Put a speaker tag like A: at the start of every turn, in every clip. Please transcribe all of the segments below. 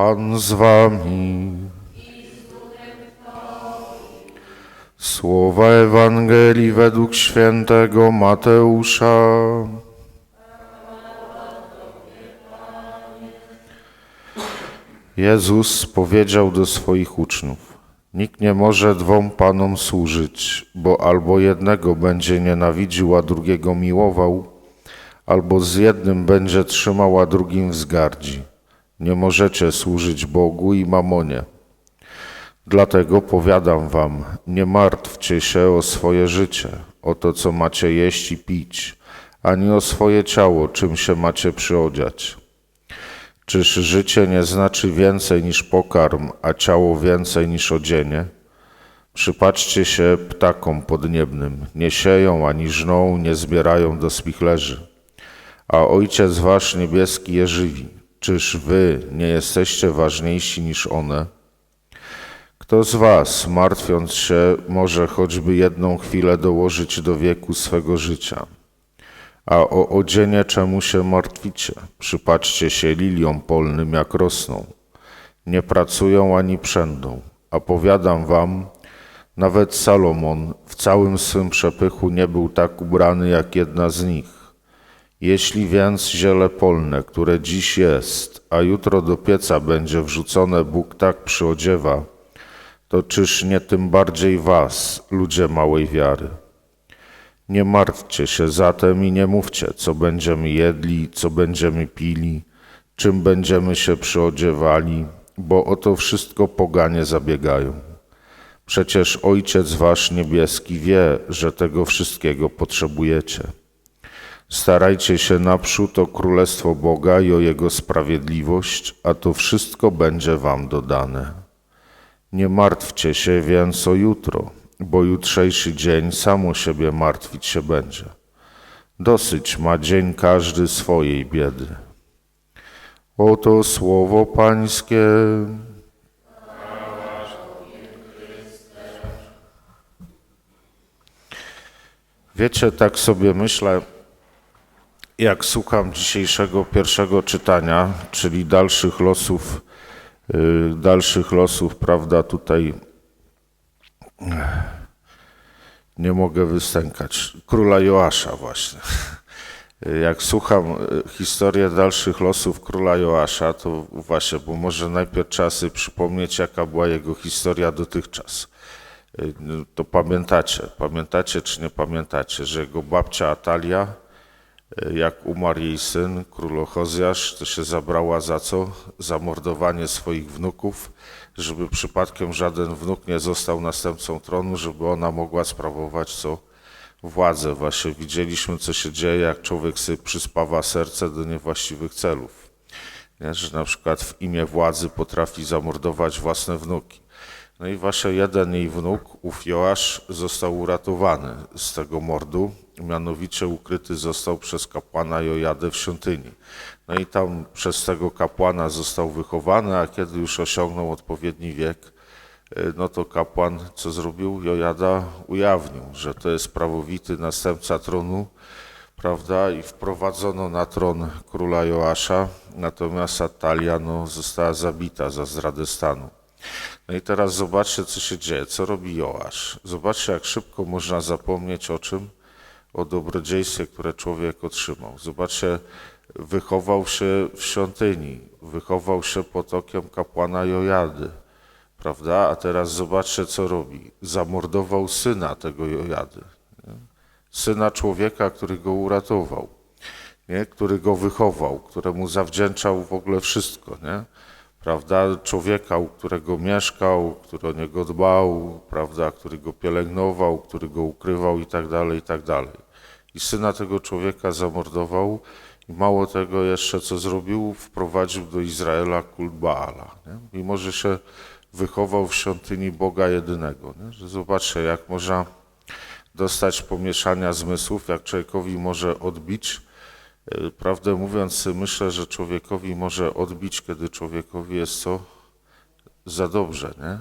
A: Pan z wami. Słowa Ewangelii według świętego Mateusza. Jezus powiedział do swoich uczniów: Nikt nie może dwom panom służyć, bo albo jednego będzie nienawidził, a drugiego miłował, albo z jednym będzie trzymał, a drugim wzgardzi. Nie możecie służyć Bogu i mamonie. Dlatego powiadam wam, nie martwcie się o swoje życie, o to, co macie jeść i pić, ani o swoje ciało, czym się macie przyodziać. Czyż życie nie znaczy więcej niż pokarm, a ciało więcej niż odzienie? Przypatrzcie się ptakom podniebnym, nie sieją ani żną, nie zbierają do spichlerzy, a Ojciec Wasz niebieski je żywi. Czyż Wy nie jesteście ważniejsi niż one? Kto z Was, martwiąc się, może choćby jedną chwilę dołożyć do wieku swego życia? A o odzienie czemu się martwicie? Przypatrzcie się liliom polnym, jak rosną. Nie pracują ani przędą. A powiadam wam, nawet Salomon w całym swym przepychu nie był tak ubrany jak jedna z nich. Jeśli więc ziele polne, które dziś jest, a jutro do pieca będzie wrzucone, Bóg tak przyodziewa, to czyż nie tym bardziej was, ludzie małej wiary? Nie martwcie się zatem i nie mówcie, co będziemy jedli, co będziemy pili, czym będziemy się przyodziewali, bo o to wszystko poganie zabiegają. Przecież Ojciec Wasz niebieski wie, że tego wszystkiego potrzebujecie. Starajcie się naprzód o Królestwo Boga i o Jego sprawiedliwość, a to wszystko będzie Wam dodane. Nie martwcie się więc o jutro, bo jutrzejszy dzień sam o siebie martwić się będzie. Dosyć ma dzień każdy swojej biedy. Oto słowo Pańskie. Wiecie, tak sobie myślę, jak słucham dzisiejszego pierwszego czytania, czyli dalszych losów, yy, dalszych losów, prawda, tutaj nie mogę wystękać. Króla Joasza właśnie. Jak słucham y, historię dalszych losów króla Joasza, to właśnie, bo może najpierw trzeba sobie przypomnieć, jaka była jego historia dotychczas. Y, To pamiętacie, pamiętacie czy nie pamiętacie, że jego babcia Atalia, y, jak umarł jej syn, król Ochozjasz, to się zabrała za co? Za mordowanie swoich wnuków, żeby przypadkiem żaden wnuk nie został następcą tronu, żeby ona mogła sprawować co? Władzę. Właśnie widzieliśmy, co się dzieje, jak człowiek sobie przyspawa serce do niewłaściwych celów. Nie? Że na przykład w imię władzy potrafi zamordować własne wnuki. No i właśnie jeden jej wnuk, ów Joasz, został uratowany z tego mordu, mianowicie ukryty został przez kapłana Jojadę w świątyni. No i tam przez tego kapłana został wychowany, a kiedy już osiągnął odpowiedni wiek, y, no to kapłan co zrobił? Jojada ujawnił, że to jest prawowity następca tronu, prawda? I wprowadzono na tron króla Joasza, natomiast Atalia no, została zabita za zdradę stanu. No i teraz zobaczcie, co się dzieje. Co robi Joasz? Zobaczcie, jak szybko można zapomnieć o czym? O dobrodziejstwie, które człowiek otrzymał. Zobaczcie, wychował się w świątyni, wychował się pod okiem kapłana Jojady, prawda? A teraz zobaczcie, co robi. Zamordował syna tego Jojady. Nie? Syna człowieka, który go uratował, nie? który go wychował, któremu zawdzięczał w ogóle wszystko, nie? Prawda, człowieka, u którego mieszkał, który o niego dbał, prawda, który go pielęgnował, który go ukrywał i tak dalej, i tak dalej. I syna tego człowieka zamordował i mało tego jeszcze co zrobił, wprowadził do Izraela kult Baala. Nie? Mimo, że się wychował w świątyni Boga jedynego. Nie? Że zobaczcie, jak można dostać pomieszania zmysłów, jak człowiekowi może odbić, Prawdę mówiąc, myślę, że człowiekowi może odbić, kiedy człowiekowi jest co za dobrze, nie?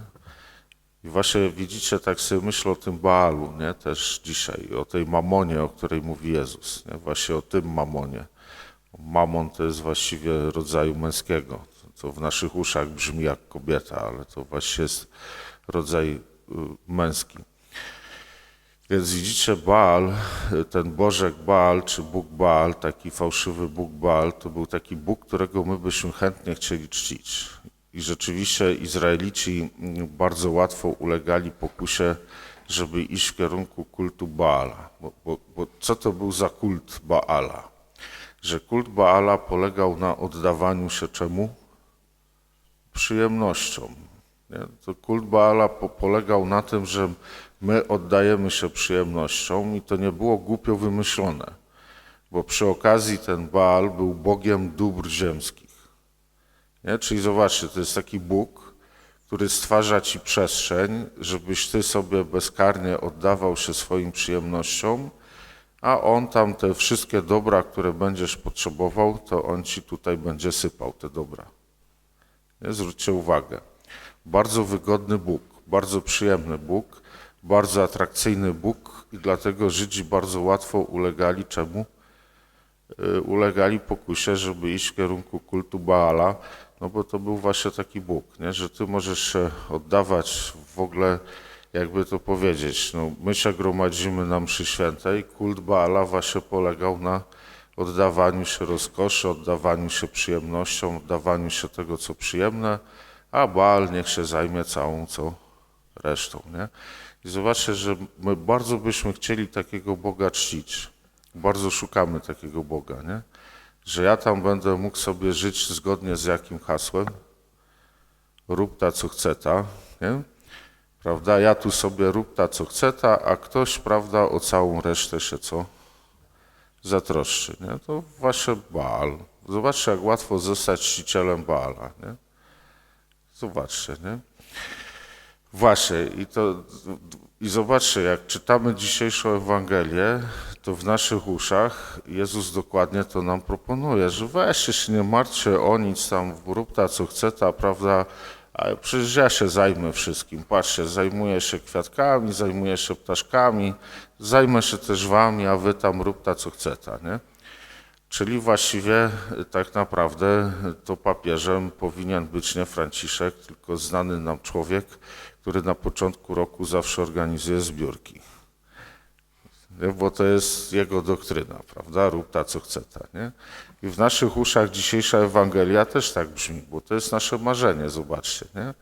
A: I właśnie widzicie, tak sobie myślę o tym Baalu, nie? Też dzisiaj, o tej mamonie, o której mówi Jezus, nie? Właśnie o tym mamonie. Mamon to jest właściwie rodzaju męskiego, co w naszych uszach brzmi jak kobieta, ale to właśnie jest rodzaj y, męski. Więc widzicie, Baal, ten Bożek Baal, czy Bóg Baal, taki fałszywy Bóg Baal, to był taki Bóg, którego my byśmy chętnie chcieli czcić. I rzeczywiście Izraelici bardzo łatwo ulegali pokusie, żeby iść w kierunku kultu Baala. Bo, bo, bo co to był za kult Baala? Że kult Baala polegał na oddawaniu się czemu? Przyjemnościom. Nie? To kult Baala po, polegał na tym, że my oddajemy się przyjemnościom i to nie było głupio wymyślone, bo przy okazji ten Baal był Bogiem dóbr ziemskich. Nie? Czyli zobaczcie, to jest taki Bóg, który stwarza ci przestrzeń, żebyś ty sobie bezkarnie oddawał się swoim przyjemnościom, a on tam te wszystkie dobra, które będziesz potrzebował, to on ci tutaj będzie sypał te dobra. Nie? Zwróćcie uwagę. Bardzo wygodny Bóg, bardzo przyjemny Bóg, bardzo atrakcyjny Bóg i dlatego Żydzi bardzo łatwo ulegali czemu? Y, Ulegali pokusie, żeby iść w kierunku kultu Baala, no bo to był właśnie taki Bóg, nie? że ty możesz się oddawać w ogóle, jakby to powiedzieć, no, my się gromadzimy na mszy świętej, kult Baala właśnie polegał na oddawaniu się rozkoszy, oddawaniu się przyjemnościom, oddawaniu się tego, co przyjemne, a Baal niech się zajmie całą co resztą. Nie? I zobaczcie, że my bardzo byśmy chcieli takiego Boga czcić. Bardzo szukamy takiego Boga, nie? Że ja tam będę mógł sobie żyć zgodnie z jakim hasłem? Rób ta, co chce ta, nie? Prawda? Ja tu sobie rób ta, co chce ta, a ktoś, prawda, o całą resztę się co? Zatroszczy, nie? To właśnie Baal. Zobaczcie, jak łatwo zostać czcicielem Baala, nie? Zobaczcie, nie? Właśnie, i, to, i zobaczcie, jak czytamy dzisiejszą Ewangelię, to w naszych uszach Jezus dokładnie to nam proponuje, że weźcie się, nie martwcie o nic tam, rób ta co chce ta, prawda, a przecież ja się zajmę wszystkim. Patrzcie, zajmuję się kwiatkami, zajmuję się ptaszkami, zajmę się też wami, a wy tam rób ta co chce ta, nie? Czyli właściwie tak naprawdę to papieżem powinien być nie Franciszek, tylko znany nam człowiek, który na początku roku zawsze organizuje zbiórki. Bo to jest jego doktryna, prawda? Rób ta, co chce ta, nie? I w naszych uszach dzisiejsza Ewangelia też tak brzmi, bo to jest nasze marzenie, zobaczcie, nie?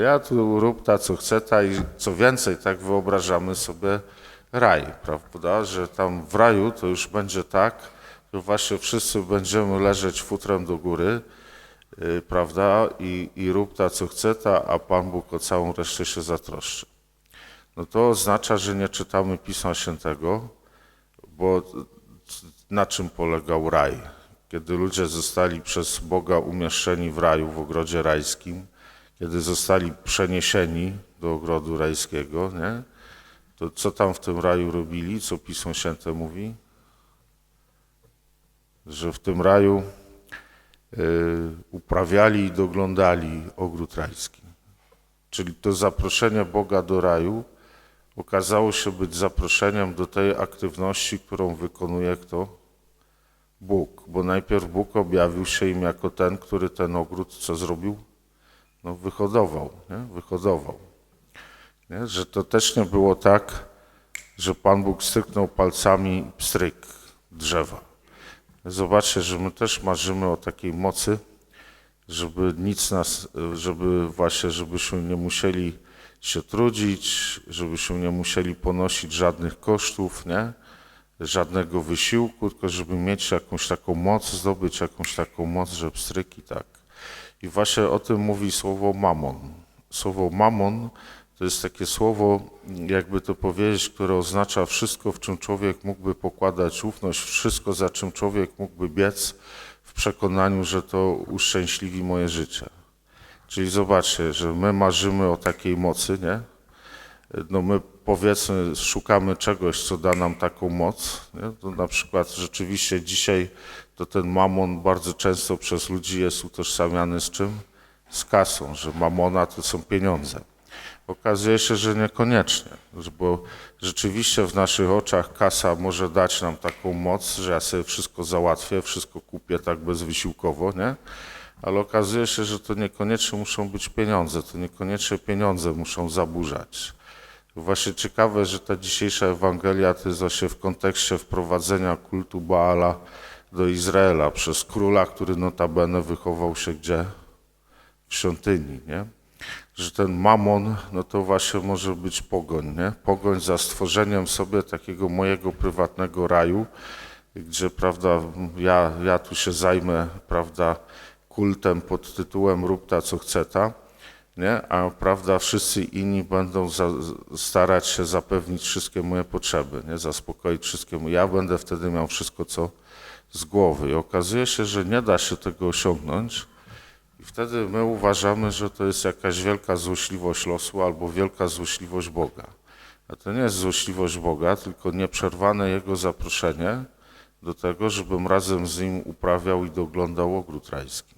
A: Ja tu rób ta, co chce ta i co więcej, tak wyobrażamy sobie raj, prawda? Że tam w raju to już będzie tak, że właśnie wszyscy będziemy leżeć futrem do góry, prawda? I, I rób ta, co chce ta, a Pan Bóg o całą resztę się zatroszczy. No to oznacza, że nie czytamy Pisma Świętego, bo na czym polegał raj? Kiedy ludzie zostali przez Boga umieszczeni w raju, w ogrodzie rajskim, kiedy zostali przeniesieni do ogrodu rajskiego, nie? to co tam w tym raju robili? Co Pismo Święte mówi? Że w tym raju y, uprawiali i doglądali ogród rajski. Czyli to zaproszenie Boga do raju okazało się być zaproszeniem do tej aktywności, którą wykonuje kto? Bóg. Bo najpierw Bóg objawił się im jako ten, który ten ogród co zrobił? No wyhodował, nie? Wyhodował. Nie? Że to też nie było tak, że Pan Bóg styknął palcami pstryk drzewa. Zobaczcie, że my też marzymy o takiej mocy, żeby nic nas, żeby właśnie, żebyśmy nie musieli się trudzić, żebyśmy nie musieli ponosić żadnych kosztów, nie? żadnego wysiłku, tylko żeby mieć jakąś taką moc, zdobyć jakąś taką moc, że pstryki tak. I właśnie o tym mówi słowo mamon. Słowo mamon to jest takie słowo, jakby to powiedzieć, które oznacza wszystko, w czym człowiek mógłby pokładać ufność, wszystko, za czym człowiek mógłby biec w przekonaniu, że to uszczęśliwi moje życie. Czyli zobaczcie, że my marzymy o takiej mocy, nie? No my powiedzmy szukamy czegoś, co da nam taką moc. Nie? To na przykład rzeczywiście dzisiaj to ten mamon bardzo często przez ludzi jest utożsamiany z czym? Z kasą, że mamona to są pieniądze. Okazuje się, że niekoniecznie, bo rzeczywiście w naszych oczach kasa może dać nam taką moc, że ja sobie wszystko załatwię, wszystko kupię tak bezwysiłkowo, nie? ale okazuje się, że to niekoniecznie muszą być pieniądze, to niekoniecznie pieniądze muszą zaburzać. Właśnie ciekawe, że ta dzisiejsza Ewangelia to jest właśnie w kontekście wprowadzenia kultu Baala do Izraela przez króla, który notabene wychował się gdzie? W świątyni, nie? Że ten mamon, no to właśnie może być pogoń, nie? Pogoń za stworzeniem sobie takiego mojego prywatnego raju, gdzie, prawda, ja, ja tu się zajmę, prawda, kultem pod tytułem rób ta co chce ta, nie? a prawda, wszyscy inni będą za, starać się zapewnić wszystkie moje potrzeby, nie? zaspokoić wszystkie moje. Ja będę wtedy miał wszystko co z głowy i okazuje się, że nie da się tego osiągnąć wtedy my uważamy, że to jest jakaś wielka złośliwość losu albo wielka złośliwość Boga. A to nie jest złośliwość Boga, tylko nieprzerwane Jego zaproszenie do tego, żebym razem z Nim uprawiał i doglądał ogród rajski.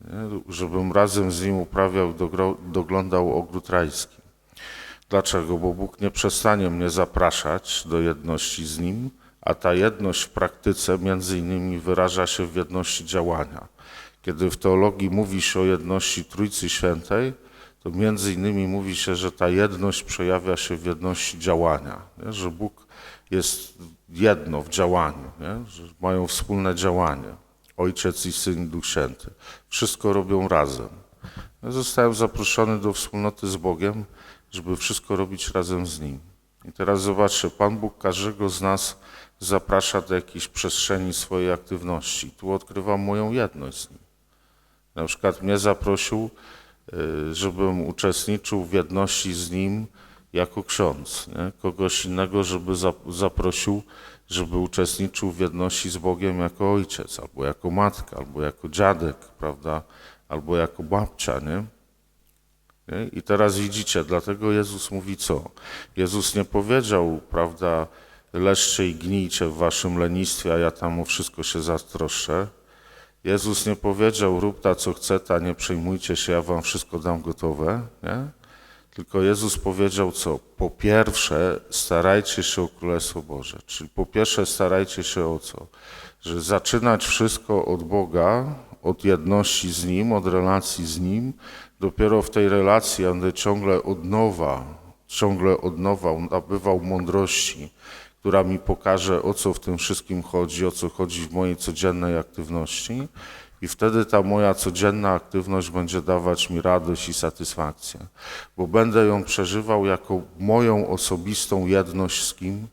A: Nie? Żebym razem z Nim uprawiał i doglądał ogród rajski. Dlaczego? Bo Bóg nie przestanie mnie zapraszać do jedności z Nim, a ta jedność w praktyce między innymi wyraża się w jedności działania. Kiedy w teologii mówi się o jedności Trójcy Świętej, to między innymi mówi się, że ta jedność przejawia się w jedności działania, nie? że Bóg jest jedno w działaniu, nie? że mają wspólne działanie. Ojciec i Syn i Duch Święty. Wszystko robią razem. Ja zostałem zaproszony do wspólnoty z Bogiem, żeby wszystko robić razem z Nim. I teraz zobaczcie, Pan Bóg każdego z nas zaprasza do jakiejś przestrzeni swojej aktywności. Tu odkrywam moją jedność z Nim. Na przykład mnie zaprosił, y, żebym uczestniczył w jedności z Nim jako ksiądz. Nie? Kogoś innego, żeby zap- zaprosił, żeby uczestniczył w jedności z Bogiem jako ojciec, albo jako matka, albo jako dziadek, prawda, albo jako babcia, nie? nie? I teraz widzicie, dlatego Jezus mówi co? Jezus nie powiedział, prawda, leżcie i gnijcie w waszym lenistwie, a ja tam o wszystko się zatroszczę. Jezus nie powiedział, rób ta co chce, ta nie przejmujcie się, ja wam wszystko dam gotowe, nie? Tylko Jezus powiedział co? Po pierwsze, starajcie się o Królestwo Boże. Czyli po pierwsze, starajcie się o co? Że zaczynać wszystko od Boga, od jedności z Nim, od relacji z Nim. Dopiero w tej relacji będzie ciągle od nowa, ciągle od nowa nabywał mądrości, która mi pokaże, o co w tym wszystkim chodzi, o co chodzi w mojej codziennej aktywności. I wtedy ta moja codzienna aktywność będzie dawać mi radość i satysfakcję, bo będę ją przeżywał jako moją osobistą jedność z kim?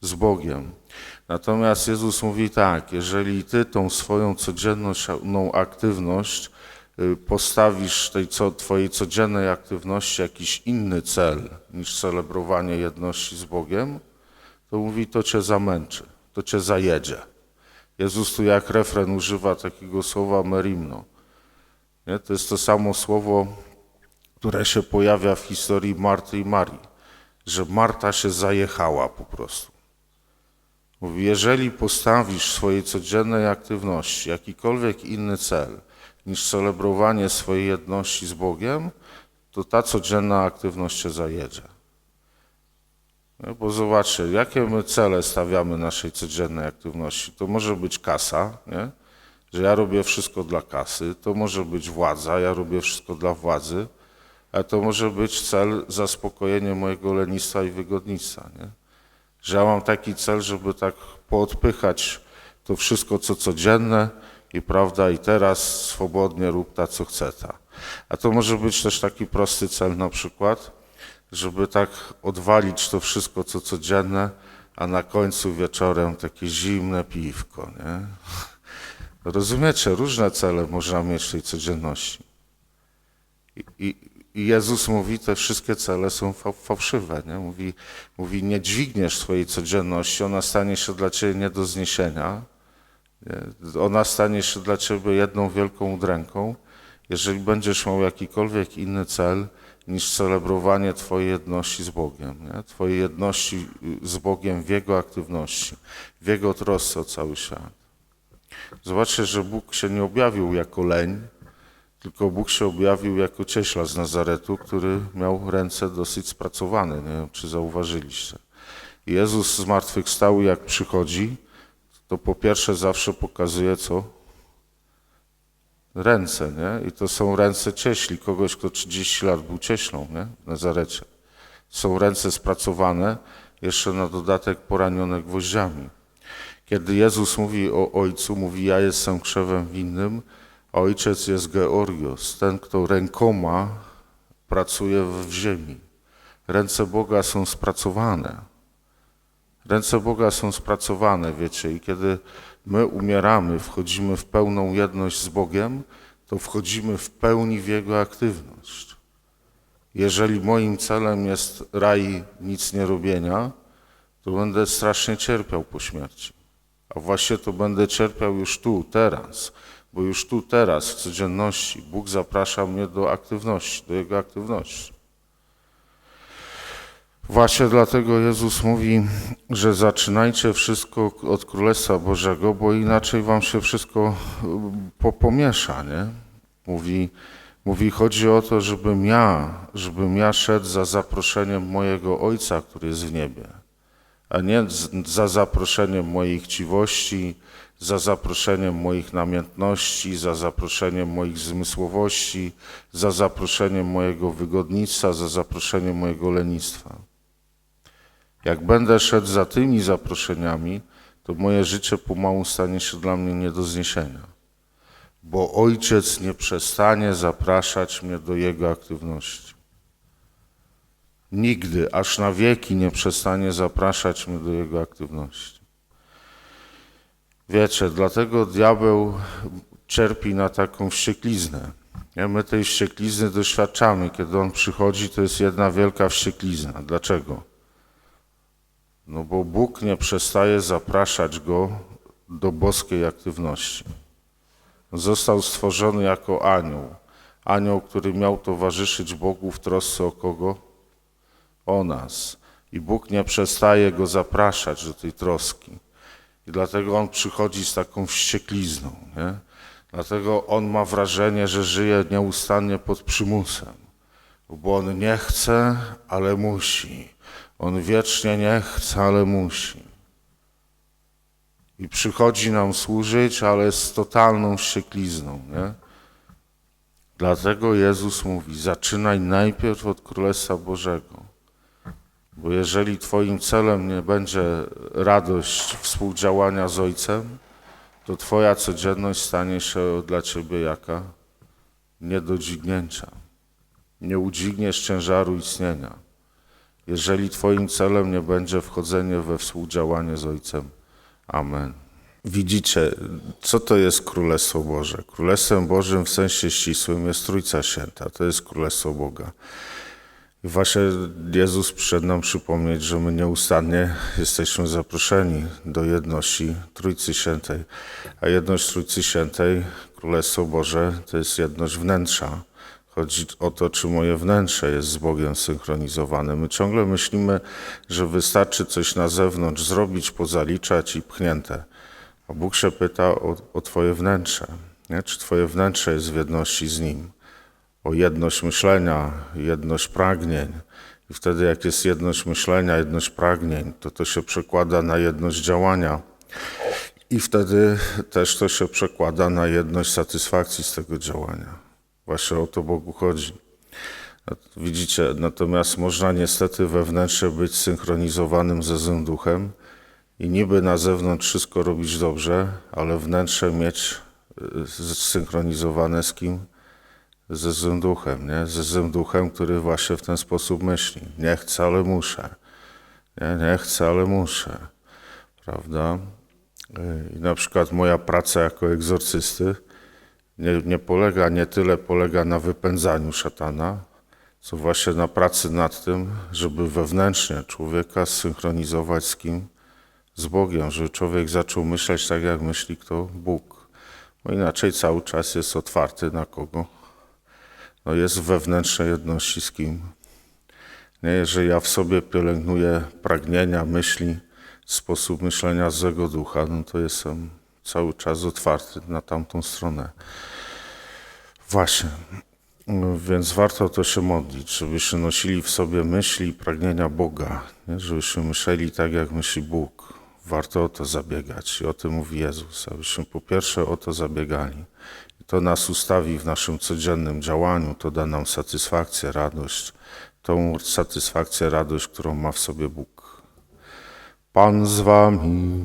A: Z Bogiem. Natomiast Jezus mówi tak, jeżeli ty tą swoją codzienną aktywność y, postawisz tej co, twojej codziennej aktywności jakiś inny cel niż celebrowanie jedności z Bogiem, to mówi, to cię zamęczy, to cię zajedzie. Jezus tu jak refren używa takiego słowa merimno. Nie? To jest to samo słowo, które się pojawia w historii Marty i Marii, że Marta się zajechała po prostu. Mówi, jeżeli postawisz swojej codziennej aktywności jakikolwiek inny cel niż celebrowanie swojej jedności z Bogiem, to ta codzienna aktywność się zajedzie. No, bo zobaczcie, jakie my cele stawiamy naszej codziennej aktywności. To może być kasa, nie? że ja robię wszystko dla kasy, to może być władza, ja robię wszystko dla władzy, a to może być cel zaspokojenie mojego lenistwa i wygodnictwa. Nie? Że ja mam taki cel, żeby tak poodpychać to wszystko, co codzienne i prawda, i teraz swobodnie rób ta, co chce ta. A to może być też taki prosty cel na przykład, żeby tak odwalić to wszystko, co codzienne, a na końcu wieczorem takie zimne piwko, nie? Rozumiecie, różne cele można mieć w tej codzienności. I, i, i Jezus mówi, te wszystkie cele są fa- fałszywe, nie? Mówi, mówi, nie dźwigniesz swojej codzienności, ona stanie się dla ciebie nie do zniesienia, nie? ona stanie się dla ciebie jedną wielką udręką, jeżeli będziesz miał jakikolwiek inny cel, niż celebrowanie Twojej jedności z Bogiem, nie? Twojej jedności z Bogiem w Jego aktywności, w Jego trosce o cały świat. Zobaczcie, że Bóg się nie objawił jako leń, tylko Bóg się objawił jako cieśla z Nazaretu, który miał ręce dosyć spracowane, nie wiem, czy zauważyliście. Jezus zmartwychwstał, jak przychodzi, to po pierwsze zawsze pokazuje co? Ręce, nie? I to są ręce cieśli, kogoś, kto 30 lat był cieślą, nie? W Nazarecie. Są ręce spracowane, jeszcze na dodatek poranione gwoździami. Kiedy Jezus mówi o Ojcu, mówi ja jestem krzewem winnym, a Ojciec jest Georgios, ten, kto rękoma pracuje w ziemi. Ręce Boga są spracowane. Ręce Boga są spracowane, wiecie, i kiedy my umieramy, wchodzimy w pełną jedność z Bogiem, to wchodzimy w pełni w Jego aktywność. Jeżeli moim celem jest raj nic nie robienia, to będę strasznie cierpiał po śmierci. A właśnie to będę cierpiał już tu, teraz, bo już tu, teraz, w codzienności Bóg zaprasza mnie do aktywności, do Jego aktywności. Właśnie dlatego Jezus mówi, że zaczynajcie wszystko od Królestwa Bożego, bo inaczej wam się wszystko po, pomiesza, nie? Mówi, mówi, chodzi o to, żebym ja, żebym ja szedł za zaproszeniem mojego Ojca, który jest w niebie, a nie za zaproszeniem mojej chciwości, za zaproszeniem moich namiętności, za zaproszeniem moich zmysłowości, za zaproszeniem mojego wygodnictwa, za zaproszeniem mojego lenistwa. Jak będę szedł za tymi zaproszeniami, to moje życie pomału stanie się dla mnie nie do zniesienia. Bo Ojciec nie przestanie zapraszać mnie do Jego aktywności. Nigdy, aż na wieki nie przestanie zapraszać mnie do Jego aktywności. Wiecie, dlatego diabeł cierpi na taką wściekliznę. My tej wścieklizny doświadczamy. Kiedy on przychodzi, to jest jedna wielka wścieklizna. Dlaczego? No bo Bóg nie przestaje zapraszać go do boskiej aktywności. Został stworzony jako anioł. Anioł, który miał towarzyszyć Bogu w trosce o kogo? O nas. I Bóg nie przestaje go zapraszać do tej troski. I dlatego on przychodzi z taką wścieklizną. Nie? Dlatego on ma wrażenie, że żyje nieustannie pod przymusem. Bo on nie chce, ale musi. On wiecznie nie chce, ale musi. I przychodzi nam służyć, ale z totalną wścieklizną. Nie? Dlatego Jezus mówi: zaczynaj najpierw od Królestwa Bożego. Bo jeżeli Twoim celem nie będzie radość współdziałania z Ojcem, to Twoja codzienność stanie się dla Ciebie jaka? Nie do dźwignięcia. Nie udźwigniesz ciężaru istnienia jeżeli Twoim celem nie będzie wchodzenie we współdziałanie z Ojcem. Amen. Widzicie, co to jest Królestwo Boże? Królestwem Bożym w sensie ścisłym jest Trójca Święta, to jest Królestwo Boga. I właśnie Jezus przyszedł nam przypomnieć, że my nieustannie jesteśmy zaproszeni do jedności Trójcy Świętej. A jedność Trójcy Świętej, Królestwo Boże, to jest jedność wnętrza. Chodzi o to, czy moje wnętrze jest z Bogiem synchronizowane. My ciągle myślimy, że wystarczy coś na zewnątrz zrobić, pozaliczać i pchnięte. A Bóg się pyta o, o Twoje wnętrze. Nie? Czy Twoje wnętrze jest w jedności z Nim? O jedność myślenia, jedność pragnień. I wtedy, jak jest jedność myślenia, jedność pragnień, to to się przekłada na jedność działania. I wtedy też to się przekłada na jedność satysfakcji z tego działania. Właśnie o to Bogu chodzi. Widzicie, natomiast można niestety wewnętrznie być synchronizowanym ze złym duchem i niby na zewnątrz wszystko robić dobrze, ale wnętrze mieć y, zsynchronizowane z kim? Ze złym duchem, nie? Ze złym duchem, który właśnie w ten sposób myśli. Nie chcę, ale muszę. Nie, nie chcę, ale muszę. Prawda? Y, I na przykład moja praca jako egzorcysty – nie, nie polega, nie tyle polega na wypędzaniu szatana, co właśnie na pracy nad tym, żeby wewnętrznie człowieka zsynchronizować z kim? Z Bogiem, żeby człowiek zaczął myśleć tak, jak myśli kto? Bóg. Bo inaczej cały czas jest otwarty na kogo? No jest w wewnętrznej jedności z kim? Nie, że ja w sobie pielęgnuję pragnienia, myśli, sposób myślenia złego ducha, no to jestem cały czas otwarty na tamtą stronę. Właśnie. Więc warto to się modlić, żebyśmy nosili w sobie myśli i pragnienia Boga, nie? żebyśmy myśleli tak, jak myśli Bóg. warto o to zabiegać. I o tym mówi Jezus, abyśmy po pierwsze o to zabiegali. I to nas ustawi w naszym codziennym działaniu, to da nam satysfakcję, radość, tą satysfakcję, radość, którą ma w sobie Bóg. Pan z wami.